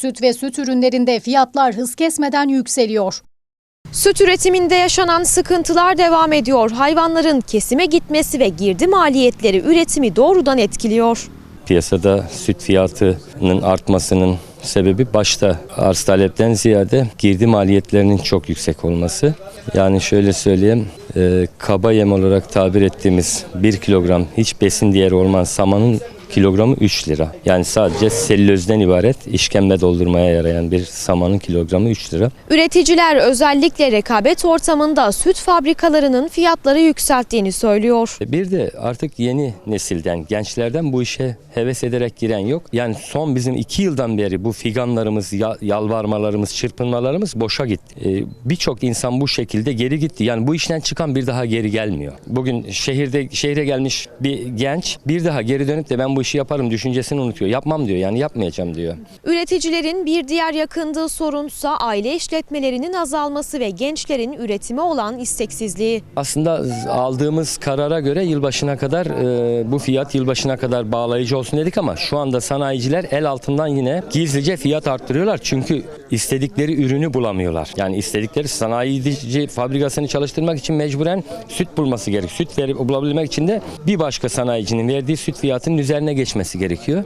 Süt ve süt ürünlerinde fiyatlar hız kesmeden yükseliyor. Süt üretiminde yaşanan sıkıntılar devam ediyor. Hayvanların kesime gitmesi ve girdi maliyetleri üretimi doğrudan etkiliyor. Piyasada süt fiyatının artmasının sebebi başta arz talepten ziyade girdi maliyetlerinin çok yüksek olması. Yani şöyle söyleyeyim, e, kaba yem olarak tabir ettiğimiz 1 kilogram hiç besin değeri olmayan samanın kilogramı 3 lira. Yani sadece selülozden ibaret işkembe doldurmaya yarayan bir samanın kilogramı 3 lira. Üreticiler özellikle rekabet ortamında süt fabrikalarının fiyatları yükselttiğini söylüyor. Bir de artık yeni nesilden, gençlerden bu işe heves ederek giren yok. Yani son bizim iki yıldan beri bu figanlarımız, ya- yalvarmalarımız, çırpınmalarımız boşa gitti. Ee, Birçok insan bu şekilde geri gitti. Yani bu işten çıkan bir daha geri gelmiyor. Bugün şehirde şehre gelmiş bir genç bir daha geri dönüp de ben bu işi yaparım düşüncesini unutuyor. Yapmam diyor yani yapmayacağım diyor. Üreticilerin bir diğer yakındığı sorunsa aile işletmelerinin azalması ve gençlerin üretime olan isteksizliği. Aslında aldığımız karara göre yılbaşına kadar e, bu fiyat yılbaşına kadar bağlayıcı olsun dedik ama şu anda sanayiciler el altından yine gizlice fiyat arttırıyorlar. Çünkü istedikleri ürünü bulamıyorlar. Yani istedikleri sanayici fabrikasını çalıştırmak için mecburen süt bulması gerek. Süt verip bulabilmek için de bir başka sanayicinin verdiği süt fiyatının üzerine geçmesi gerekiyor.